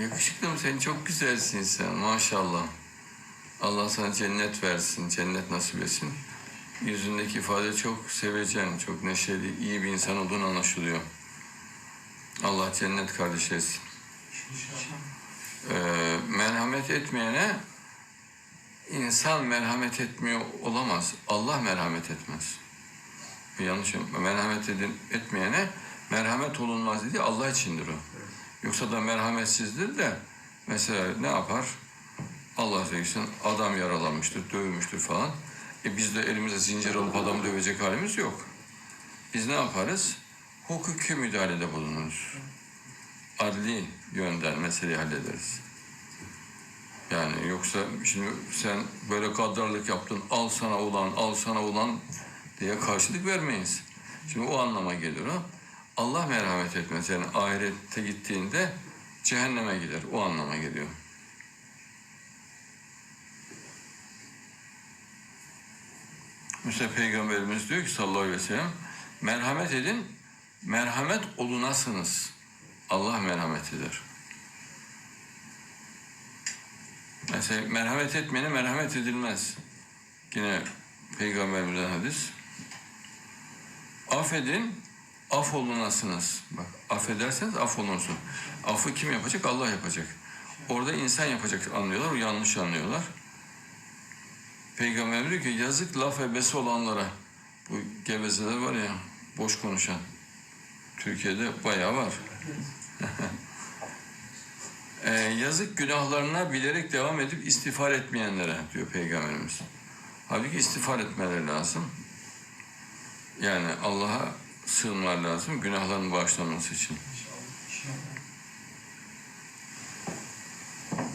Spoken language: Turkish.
Yakışıklım sen çok güzelsin sen maşallah. Allah sana cennet versin, cennet nasip etsin. Yüzündeki ifade çok sevecen, çok neşeli, iyi bir insan olduğunu anlaşılıyor. Allah cennet kardeş etsin. Ee, merhamet etmeyene insan merhamet etmiyor olamaz. Allah merhamet etmez. Yanlış. Merhamet edin, etmeyene merhamet olunmaz dedi Allah içindir o. Yoksa da merhametsizdir de mesela ne yapar? Allah sevgisi adam yaralanmıştır, dövmüştür falan. E biz de elimizde zincir alıp adamı dövecek halimiz yok. Biz ne yaparız? Hukuki müdahalede bulunuruz. Adli yönden meseleyi hallederiz. Yani yoksa şimdi sen böyle gaddarlık yaptın, al sana ulan, al sana ulan diye karşılık vermeyiz. Şimdi o anlama geliyor o. Allah merhamet etmez. Yani ahirette gittiğinde cehenneme gider. O anlama geliyor. Mesela Peygamberimiz diyor ki sallallahu aleyhi ve sellem merhamet edin, merhamet olunasınız. Allah merhamet eder. Mesela merhamet etmeyene merhamet edilmez. Yine Peygamberimizden hadis. Affedin, af olunasınız. Bak, affederseniz af olunsun. Affı kim yapacak? Allah yapacak. Orada insan yapacak anlıyorlar, yanlış anlıyorlar. Peygamber diyor ki yazık laf ebesi olanlara. Bu gevezeler var ya, boş konuşan. Türkiye'de bayağı var. Ee, yazık günahlarına bilerek devam edip istiğfar etmeyenlere diyor Peygamberimiz. Halbuki istiğfar etmeleri lazım. Yani Allah'a sığınmalar lazım günahların bağışlanması için.